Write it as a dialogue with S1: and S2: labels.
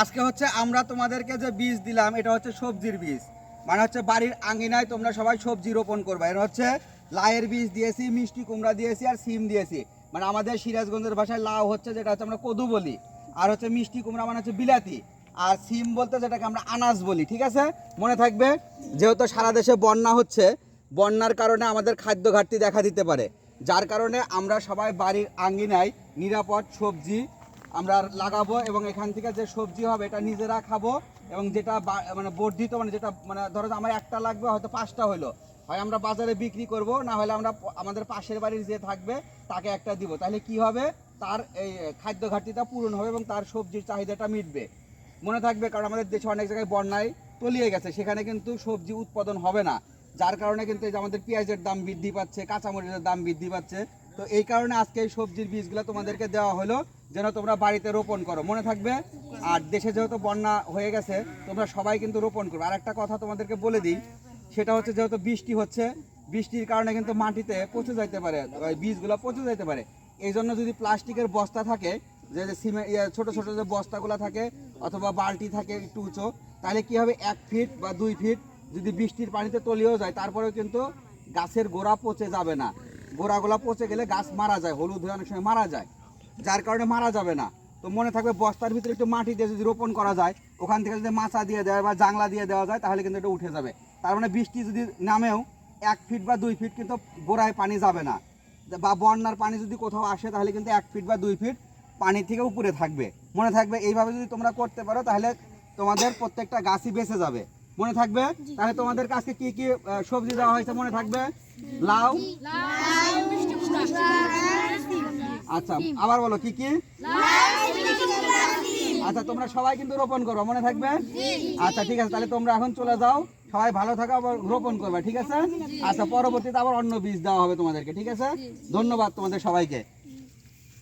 S1: আজকে হচ্ছে আমরা তোমাদেরকে যে বীজ দিলাম এটা হচ্ছে সবজির বীজ। মানে হচ্ছে বাড়ির আঙিনায় তোমরা সবাই সবজি রোপণ করবে। এটা হচ্ছে লাউয়ের বীজ দিয়েছি মিষ্টি কুমড়া দিয়েছি আর সিম দিয়েছি। মানে আমাদের সিরাজগঞ্জের ভাষায় লাউ হচ্ছে যেটা হচ্ছে আমরা কদু বলি। আর হচ্ছে মিষ্টি কুমড়া মানে হচ্ছে বিলাতি। আর সিম বলতে যেটাকে আমরা আনাজ বলি ঠিক আছে? মনে থাকবে? যেহেতু সারা দেশে বন্যা হচ্ছে বন্যার কারণে আমাদের খাদ্য ঘাটতি দেখা দিতে পারে। যার কারণে আমরা সবাই বাড়ির আঙ্গিনায় নিরাপদ সবজি আমরা লাগাবো এবং এখান থেকে যে সবজি হবে এটা নিজেরা খাব এবং যেটা মানে বর্ধিত মানে যেটা মানে ধরো আমার একটা লাগবে, হয়তো পাঁচটা হলো। হয় আমরা বাজারে বিক্রি করব, না হলে আমরা আমাদের পাশের বাড়ির যে থাকবে, তাকে একটা দিব। তাহলে কি হবে? তার এই খাদ্য ঘাটতিটা পূরণ হবে এবং তার সবজির চাহিদাটা মিটবে। মনে থাকবে, কারণ আমাদের দেশে অনেক জায়গায় বন্যায় তলিয়ে গেছে, সেখানে কিন্তু সবজি উৎপাদন হবে না। যার কারণে কিন্তু এই যে আমাদের পেঁয়াজের দাম বৃদ্ধি পাচ্ছে, কাঁচামরিচের দাম বৃদ্ধি পাচ্ছে। তো এই কারণে আজকে এই সবজির বীজগুলো তোমাদেরকে দেওয়া হলো। যেন তোমরা বাড়িতে রোপণ করো। মনে থাকবে? আর দেশে যেহেতু বন্যা হয়ে গেছে, তোমরা সবাই কিন্তু রোপণ করবে। আর একটা কথা তোমাদেরকে বলে দিই, সেটা হচ্ছে যেহেতু বৃষ্টি হচ্ছে, বৃষ্টির কারণে কিন্তু মাটিতে পচে যাইতে পারে বীজগুলো পচে যাইতে পারে। এই জন্য যদি প্লাস্টিকের বস্তা থাকে, যে যে সিমে ইয়ে ছোট ছোট যে বস্তাগুলো থাকে, অথবা বালতি থাকে একটু উঁচু, তাহলে কি হবে? এক ফিট বা দুই ফিট যদি বৃষ্টির পানিতে তলিয়েও যায়, তারপরেও কিন্তু গাছের গোড়া পচে যাবে না। গোড়াগুলা পচে গেলে গাছ মারা যায়, হলুদ হয়ে অনেক সময় মারা যায়। যার কারণে মারা যাবে না। তো মনে থাকবে বস্তার ভিতরে একটু মাটি দিয়ে যদি রোপণ করা যায় ওখান থেকে যদি মাচা দিয়ে দেওয়া বা জাংলা দিয়ে দেওয়া যায় তাহলে কিন্তু এটা উঠে যাবে। তার মানে বৃষ্টি যদি নামেও এক ফিট বা দুই ফিট কিন্তু গোড়ায় পানি যাবে না। বা বন্যার পানি যদি কোথাও আসে তাহলে কিন্তু এক ফিট বা দুই ফিট পানি থেকে উপরে থাকবে। মনে থাকবে এইভাবে যদি তোমরা করতে পারো তাহলে তোমাদের প্রত্যেকটা গাছই বেঁচে যাবে। মনে থাকবে? তাহলে তোমাদের কাছে কি কি সবজি দেওয়া হয়েছে মনে থাকবে? লাউ। আচ্ছা আবার বলো কি কি? আচ্ছা তোমরা সবাই কিন্তু রোপণ করো মনে থাকবে? আচ্ছা ঠিক আছে তাহলে তোমরা এখন চলে যাও সবাই ভালো থাকো আবার রোপণ করবে ঠিক আছে? আচ্ছা পরবর্তীতে আবার অন্য বীজ দেওয়া হবে তোমাদেরকে ঠিক আছে? ধন্যবাদ তোমাদের সবাইকে।